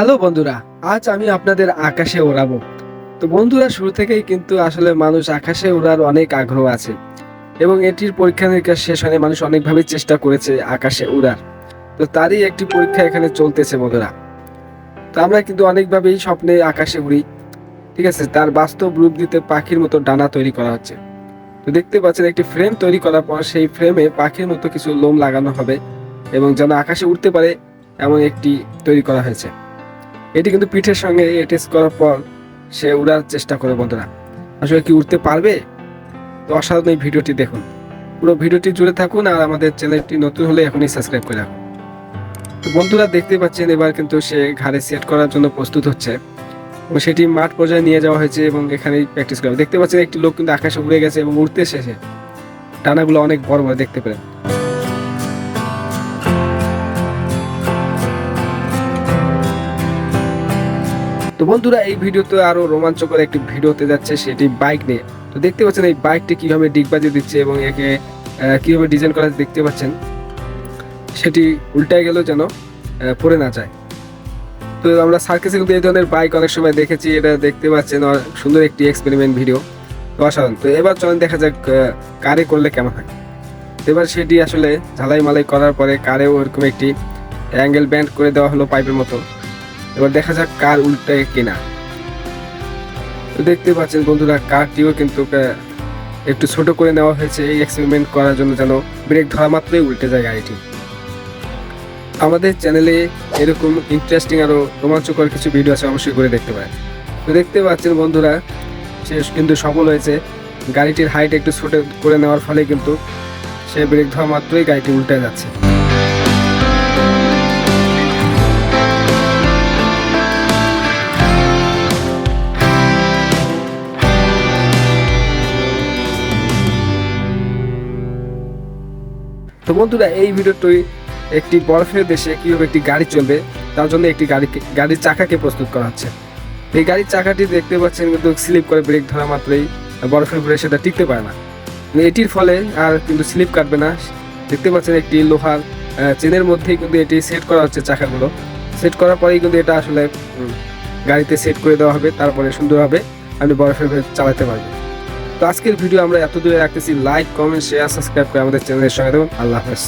Hello বন্ধুরা, আজ আমি আপনাদের আকাশে ওড়াবো। তো বন্ধুরা, শুরু থেকেই কিন্তু আসলে মানুষ আকাশে ওড়ার অনেক আগ্রহ আছে এবং এটির পরীক্ষা নিরীক্ষা শেষ হয়নি, মানুষ অনেকভাবে চেষ্টা করেছে আকাশে উড়ার তো তারই একটি পরীক্ষা এখানে চলতেছে বন্ধুরা। তো আমরা কিন্তু অনেকভাবেই স্বপ্নে আকাশে উড়ি, ঠিক আছে? তার বাস্তব রূপ দিতে পাখির মতো ডানা তৈরি করা হচ্ছে। তো দেখতে পাচ্ছেন, একটি ফ্রেম তৈরি করার পর সেই ফ্রেমে পাখির মতো কিছু লোম লাগানো হবে এবং যেন আকাশে উঠতে পারে এমন একটি তৈরি করা হয়েছে। এটি কিন্তু পিঠের সঙ্গে অ্যাটাচ করার পর সে উড়ার চেষ্টা করে বন্ধুরা। আসলে কি উঠতে পারবে? তো অসাধারণ এই ভিডিওটি দেখুন। পুরো ভিডিওটি জুড়ে থাকুন আর আমাদের চ্যানেলটি নতুন হলে এখনই সাবস্ক্রাইব করে রাখুন। তো বন্ধুরা দেখতে পাচ্ছেন, এবার কিন্তু সে ঘাড়ে সেট করার জন্য প্রস্তুত হচ্ছে। এবং সেটি মাঠ পর্যায়ে নিয়ে যাওয়া হয়েছে এবং এখানেই প্র্যাকটিস করা দেখতে পাচ্ছেন, একটি লোক কিন্তু আকাশে উড়ে গেছে এবং উড়তে শেষে। ডানাগুলো অনেক বড় বড় দেখতে পেলেন। তো বন্ধুরা, এই ভিডিওতে আরও রোমাঞ্চকর একটি ভিডিও হতে যাচ্ছে সেটি বাইক নিয়ে। তো দেখতে পাচ্ছেন এই বাইকটি কীভাবে ডিগবাজি দিচ্ছে এবং একে কীভাবে ডিজাইন করা দেখতে পাচ্ছেন। সেটি উল্টায় গেলেও যেন পড়ে না যায়। তো আমরা সার্কেসে কিন্তু এই ধরনের বাইক অনেক সময় দেখেছি, এটা দেখতে পাচ্ছেন সুন্দর একটি এক্সপেরিমেন্ট ভিডিও তো অসাধারণ। তো এবার চলেন দেখা যাক কারে করলে কেমন হয়। এবার সেটি আসলে ঝালাই মালাই করার পরে কারেও ওরকম একটি অ্যাঙ্গেল ব্যান্ড করে দেওয়া হলো পাইপের মতো। এবার দেখা যাক কার উল্টে কিনা। দেখতে পাচ্ছেন বন্ধুরা, কারটিও কিন্তু একটু ছোট করে নেওয়া হয়েছে এই এক্সপেরিমেন্ট করার জন্য যেন ব্রেক ধরা মাত্রই উল্টে যায় গাড়িটি। আমাদের চ্যানেলে এরকম ইন্টারেস্টিং আরও রোমাঞ্চকর কিছু ভিডিও আছে অবশ্যই করে দেখতে পারেন। তো দেখতে পাচ্ছেন বন্ধুরা সে কিন্তু সফল হয়েছে। গাড়িটির হাইট একটু ছোট করে নেওয়ার ফলে কিন্তু সে ব্রেক ধরা মাত্রই গাড়িটি উল্টে যাচ্ছে। তো বন্ধুরা, এই ভিডিওটি একটি বরফের দেশে কীভাবে একটি গাড়ি চলবে, তার জন্য একটি গাড়ি গাড়ির চাকাকে প্রস্তুত করা হচ্ছে। এই গাড়ির চাকাটি দেখতে পাচ্ছেন কিন্তু স্লিপ করে ব্রেক ধরা মাত্রই বরফের উপরে সেটা টিকতে পারে না। এটির ফলে আর কিন্তু স্লিপ কাটবে না। দেখতে পাচ্ছেন একটি লোহার চেনের মধ্যেই কিন্তু এটি সেট করা হচ্ছে চাকাগুলো। সেট করার পরেই কিন্তু এটা আসলে গাড়িতে সেট করে দেওয়া হবে, তারপরে সুন্দরভাবে আপনি বরফের চালাতে পারবেন। তো আজকের ভিডিও আমরা এত দূরে রাখতেছি। লাইক কমেন্ট শেয়ার সাবস্ক্রাইব করে আমাদের চ্যানেলের সঙ্গে দেবেন আল্লাহ হাফেজ।